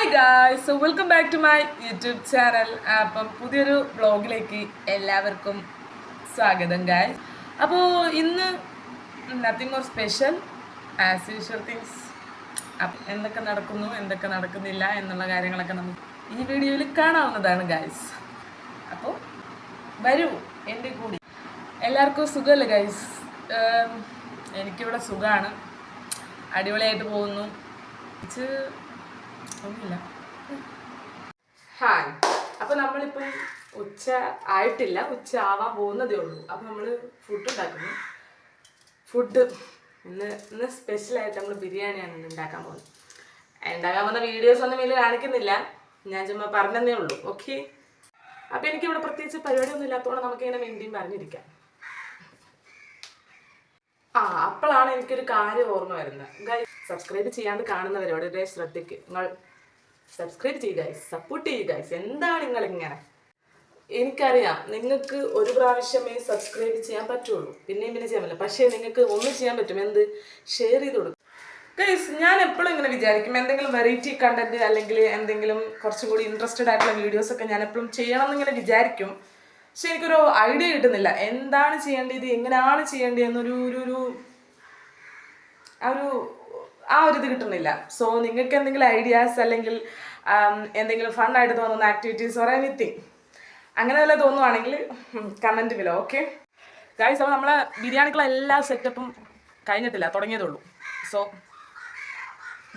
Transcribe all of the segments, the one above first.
Hi guys so welcome back to my YouTube channel അപ്പം പുതിയൊരു വ്ളോഗിലേക്ക് എല്ലാവർക്കും സ്വാഗതം ഗായ്സ് അപ്പോൾ ഇന്ന് nothing more special as usual things എന്തൊക്കെ നടക്കുന്നു എന്തൊക്കെ നടക്കുന്നില്ല എന്നുള്ള കാര്യങ്ങളൊക്കെ നമുക്ക് ഈ വീഡിയോയിൽ കാണാവുന്നതാണ് ഗായ്സ് അപ്പോൾ വരൂ എന്റെ കൂടി. എല്ലാവർക്കും സുഖമല്ലേ ഗൈസ് എനിക്കിവിടെ സുഖമാണ്. അടിപൊളിയായിട്ട് പോകുന്നു. ഹായ്. അപ്പോൾ നമ്മളിപ്പം ഉച്ച ആയിട്ടില്ല. ഉച്ച ആവാൻ പോകുന്നതേ ഉള്ളൂ. അപ്പോൾ നമ്മൾ ഫുഡ് ഉണ്ടാക്കുന്നു. ഫുഡ് ഇന്ന് ഇന്ന് സ്പെഷ്യലായിട്ട് നമ്മൾ ബിരിയാണിയാണ് ഇന്ന് ഉണ്ടാക്കാൻ പോകുന്നത്. ഉണ്ടാക്കാൻ പോകുന്ന വീഡിയോസ് ഒന്നും വലിയ കാണിക്കുന്നില്ല. ഞാൻ ചുമ്മാ പറഞ്ഞതേ ഉള്ളൂ. ഓക്കെ അപ്പോൾ എനിക്കിവിടെ പ്രത്യേകിച്ച് പരിപാടി പരിപാടിയൊന്നും ഇല്ലാത്തതുകൊണ്ട് നമുക്കിങ്ങനെ മിണ്ടിയും പറഞ്ഞിരിക്കാം. ആ അപ്പോഴാണ് എനിക്കൊരു കാര്യം ഓർമ്മ വരുന്നത്. സബ്സ്ക്രൈബ് ചെയ്യാണ്ട് കാണുന്നവരോടെ ശ്രദ്ധിക്ക്. നിങ്ങൾ സബ്സ്ക്രൈബ് ചെയ്യുക സപ്പോർട്ട് ചെയ്യുക എന്താണ് നിങ്ങൾ ഇങ്ങനെ എനിക്കറിയാം നിങ്ങൾക്ക് ഒരു പ്രാവശ്യമേ സബ്സ്ക്രൈബ് ചെയ്യാൻ പറ്റുള്ളൂ. പിന്നെയും പിന്നെ ചെയ്യാൻ പറ്റില്ല. പക്ഷേ നിങ്ങൾക്ക് ഒന്നും ചെയ്യാൻ പറ്റും. എന്ത്? ഷെയർ ചെയ്ത് കൊടുക്കും. ഗൈസ് ഞാൻ എപ്പോഴും ഇങ്ങനെ വിചാരിക്കും. എന്തെങ്കിലും വെറൈറ്റി കണ്ടന്റ് അല്ലെങ്കിൽ എന്തെങ്കിലും കുറച്ചും കൂടി ഇൻട്രസ്റ്റഡ് ആയിട്ടുള്ള വീഡിയോസ് ഒക്കെ ഞാൻ എപ്പോഴും ചെയ്യണം എന്നിങ്ങനെ വിചാരിക്കും. പക്ഷെ എനിക്കൊരു ഐഡിയ കിട്ടുന്നില്ല. എന്താണ് ചെയ്യേണ്ടത്? എങ്ങനെയാണ് ചെയ്യേണ്ടത്? എന്നൊരു ഒരു ഒരു ആ ഒരു ആ ഒരു ഇത് കിട്ടുന്നില്ല. സോ നിങ്ങൾക്ക് എന്തെങ്കിലും ഐഡിയാസ് അല്ലെങ്കിൽ എന്തെങ്കിലും ഫൺ ആയിട്ട് തോന്നുന്ന ആക്ടിവിറ്റീസ് ഓർ എനിത്തിങ് അങ്ങനെ വല്ല തോന്നുവാണെങ്കിൽ കമന്റ് വില ഓക്കെ ഗായ്സ് അപ്പോൾ നമ്മളെ ബിരിയാണിക്കുള്ള എല്ലാ സെറ്റപ്പും കഴിഞ്ഞിട്ടില്ല തുടങ്ങിയതേ ഉള്ളൂ സോ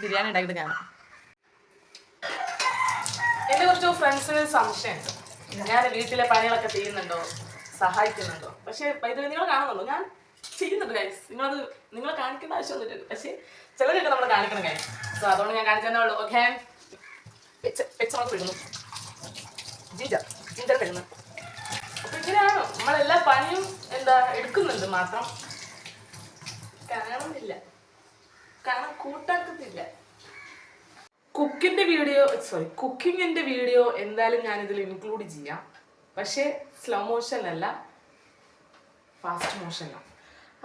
ബിരിയാണി ഉണ്ടാക്കിയിട്ട് ഞാൻ എന്റെ കുറച്ച് ഫ്രണ്ട്സിന് സംശയമുണ്ട് ഞാൻ വീട്ടിലെ പണികളൊക്കെ ചെയ്യുന്നുണ്ടോ? സഹായിക്കുന്നുണ്ടോ? പക്ഷേ ഇത് നിങ്ങൾ കാണുന്നുള്ളൂ ഞാൻ ചെയ്യുന്നുണ്ട് ഗൈസ് നിങ്ങളത് നിങ്ങൾ കാണിക്കുന്ന ആവശ്യമൊന്നുമില്ല പക്ഷേ ചിലരൊക്കെ നമ്മൾ കാണിക്കണം ഗൈസ് സോ അതുകൊണ്ട് ഞാൻ കാണിച്ചതന്നെ ഉള്ളൂ. ഓക്കെ പെച്ചമൊക്കെ വിടുന്നു ജിഞ്ചർ ജിഞ്ചർ വിടുന്നു അപ്പൊ ഇങ്ങനെയാണ്? നമ്മളെല്ലാ പണിയും എന്താ എടുക്കുന്നുണ്ട് മാത്രം. കാണുന്നില്ല. കാരണം കൂട്ടാക്കത്തില്ല. കുക്കിന്റെ വീഡിയോ സോറി കുക്കിങ്ങിന്റെ വീഡിയോ എന്തായാലും ഞാൻ ഇതിൽ ഇൻക്ലൂഡ് ചെയ്യാം. പക്ഷേ സ്ലോ മോഷനിലല്ല ഫാസ്റ്റ് മോഷനിലാണ്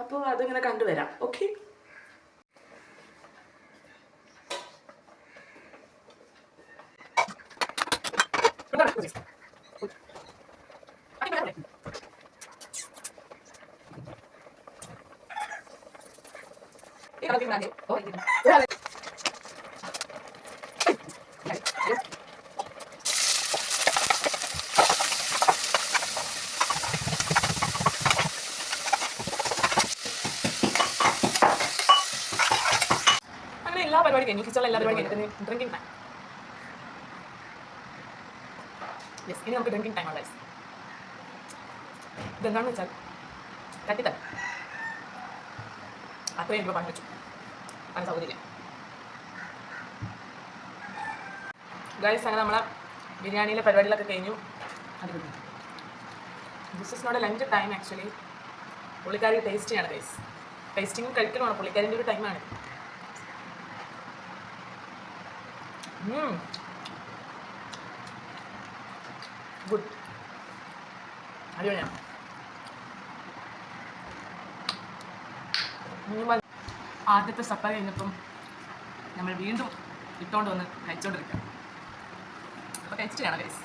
അപ്പോൾ അതിങ്ങനെ കണ്ടുവരാം. ഓക്കെ അങ്ങനെ എല്ലാ പരിപാടി കഴിഞ്ഞു. കിച്ചണിലെ എല്ലാ പരിപാടി കഴിഞ്ഞു. ഡ്രിങ്കിങ് ടൈം യെസ് ഇനി നമുക്ക് ഡ്രിങ്കിങ് ടൈം ഉണ്ടായി. ഇതെന്താണെന്ന് വെച്ചാൽ തട്ടിത്തരം അത്രയും രൂപ പണി വെച്ചു പണി സൗകര്യമില്ല ഗൈസ് അങ്ങനെ നമ്മളെ ബിരിയാണിയിലെ പരിപാടികളൊക്കെ കഴിഞ്ഞു. This is lunch time actually പുള്ളിക്കാരി ടേസ്റ്റ് ചെയ്യാണ് ഗൈസ് ടേസ്റ്റിങ്ങും കഴിക്കലുമാണ് പുള്ളിക്കാരിന്റെ ഒരു ടൈമാണ് ഗുഡ് അടിപൊളിയാണ്. ആദ്യത്തെ സപ്പ കഴിഞ്ഞപ്പം നമ്മൾ വീണ്ടും ഇട്ടുകൊണ്ട് വന്ന് കഴിച്ചോണ്ടിരിക്കാം. അപ്പോൾ കഴിച്ചിട്ട് ചെയ്യണം ഗൈസ്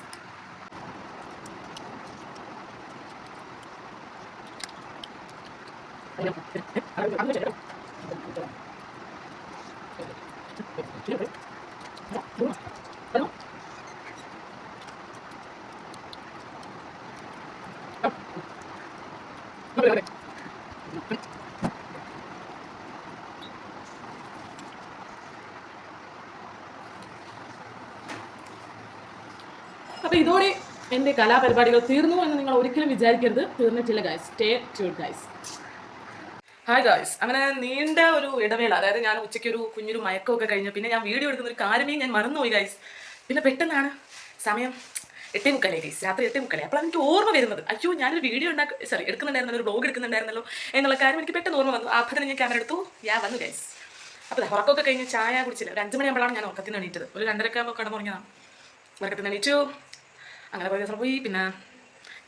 അപ്പോൾ ഇതോടെ എന്റെ കലാപരിപാടികൾ തീർന്നു എന്ന് നിങ്ങൾ ഒരിക്കലും വിചാരിക്കരുത്. തീർന്നിട്ടില്ല ഗൈസ് സ്റ്റേ ട്യൂഡ് ഗൈസ് ഹായ് ഗായ്സ് അങ്ങനെ നീണ്ട ഒരു ഇടവേള അതായത് ഞാൻ ഉച്ചയ്ക്ക് ഒരു കുഞ്ഞൊരു മയക്കമൊക്കെ കഴിഞ്ഞു. പിന്നെ ഞാൻ വീഡിയോ എടുക്കുന്ന ഒരു കാര്യമേ ഞാൻ മറന്നുപോയി ഗൈസ് പിന്നെ പെട്ടെന്നാണ് സമയം എട്ടേ മുക്കാലേ ഗൈസ് രാത്രി എട്ടേ മുക്കാലേ അപ്പോൾ എനിക്ക് ഓർമ്മ വരുന്നത്. അയ്യോ ഞാനൊരു വീഡിയോ ഉണ്ടാക്കി സോറി എടുക്കുന്നുണ്ടായിരുന്നല്ലോ ഒരു ബ്ലോഗ് എടുക്കുന്നുണ്ടായിരുന്നല്ലോ എന്നുള്ള കാര്യം എനിക്ക് പെട്ടെന്ന് ഓർമ്മ വന്നു. തന്നെ ഞാൻ ക്യാമറ എടുത്തു. ഞാൻ വന്നു ഗൈസ് അപ്പോൾ ഉറക്കമൊക്കെ കഴിഞ്ഞ് ചായ കുടിച്ചില്ല. ഒരു അഞ്ച് മണിയാകുമ്പോഴാണ് ഞാൻ വേണ്ടിയിട്ടത് എണീറ്റത്. ഒരു രണ്ടരക്കെ ആകുമ്പോൾ കടന്നു ഉറക്കത്തിൽ ഉറക്കത്തിന് എണീറ്റു. അങ്ങനെ പോയി ദിവസം പോയി. പിന്നെ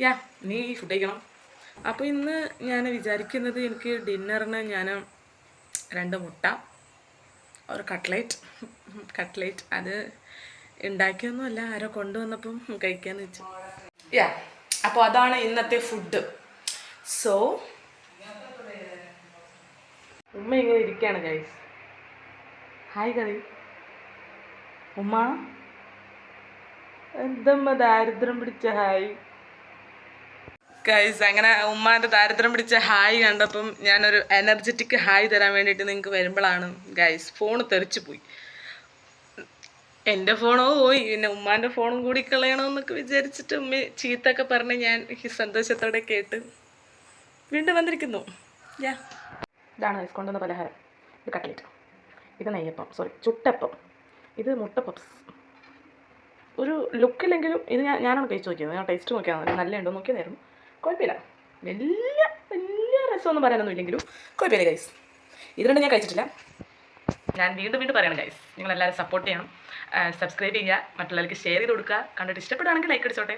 യാ നീ ഫുഡ് കഴിക്കണം. അപ്പോൾ ഇന്ന് ഞാൻ വിചാരിക്കുന്നത് എനിക്ക് ഡിന്നറിന് ഞാൻ രണ്ട് മുട്ട ഒരു കട്ട്ലേറ്റ് കട്ട്ലേറ്റ് അത് ഉണ്ടാക്കിയൊന്നുമല്ല ആരോ കൊണ്ടുവന്നപ്പം കഴിക്കാന്ന് വെച്ചു. യാ അപ്പോൾ അതാണ് ഇന്നത്തെ ഫുഡ് സോ ഉമ്മ ഇങ്ങനെ ഇരിക്കുകയാണ് ഗൈസ് ഹായ് കറി ഉമ്മ? എന്തമ്മ ദാരിദ്ര്യം പിടിച്ച ഹായ് ഗൈസ് അങ്ങനെ ഉമ്മാന്റെ ദാരിദ്ര്യം പിടിച്ച ഹായ് കണ്ടപ്പം ഞാനൊരു എനർജറ്റിക് ഹായ് തരാൻ വേണ്ടിയിട്ട് നിങ്ങൾക്ക് വരുമ്പോഴാണ് ഗൈസ് ഫോൺ തെറിച്ചു പോയി. എന്റെ ഫോണോ പോയി. പിന്നെ ഉമ്മാന്റെ ഫോണും കൂടി കളയണമെന്നൊക്കെ വിചാരിച്ചിട്ട് ഉമ്മ ചീത്തൊക്കെ പറഞ്ഞ് ഞാൻ സന്തോഷത്തോടെ കേട്ട് വീണ്ടും വന്നിരിക്കുന്നു. യാ. ഇതാണ് ഗൈസ് കൊണ്ടുവന്ന പലഹാരം. ഇത് കട്ട്ലേറ്റ് ഇത് നെയ്യപ്പം. സോറി ചുട്ടപ്പം. ഇത് മുട്ടപ്പപ്സ്. ഒരു ലുക്കില്ലെങ്കിലും ഇത് ഞാൻ ഞാനാണ് കഴിച്ച് നോക്കിയത്. ഞാൻ ടേസ്റ്റ് നോക്കിയാണ് നല്ല ഉണ്ടോ നോക്കിയതായിരുന്നു കുഴപ്പമില്ല. വലിയ വലിയ രസമൊന്നും പറയാനൊന്നും ഇല്ലെങ്കിലും കുഴപ്പമില്ല ഗൈസ് ഇത് ഞാൻ കഴിച്ചിട്ടില്ല. ഞാൻ വീണ്ടും വീണ്ടും പറയണം ഗൈസ് നിങ്ങൾ എല്ലാവരും സപ്പോർട്ട് ചെയ്യണം സബ്സ്ക്രൈബ് ചെയ്യുക മറ്റുള്ളവർക്ക് ഷെയർ ചെയ്ത് കൊടുക്കുക. കണ്ടിട്ട് ഇഷ്ടപ്പെടുകയാണെങ്കിൽ ലൈക്ക് അടിച്ചോട്ടെ.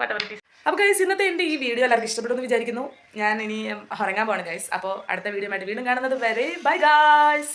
വാട്ട് എവർ അപ്പോൾ ഗൈസ് ഇന്നത്തെ എന്റെ ഈ വീഡിയോ എല്ലാവർക്കും ഇഷ്ടപ്പെടുമെന്ന് വിചാരിക്കുന്നു. ഞാൻ ഇനി ഉറങ്ങാൻ പോകണം ഗൈസ് അപ്പോൾ അടുത്ത വീഡിയോ ആയിട്ട് വീണ്ടും കാണുന്നത് വരെ ബൈ ഗൈസ്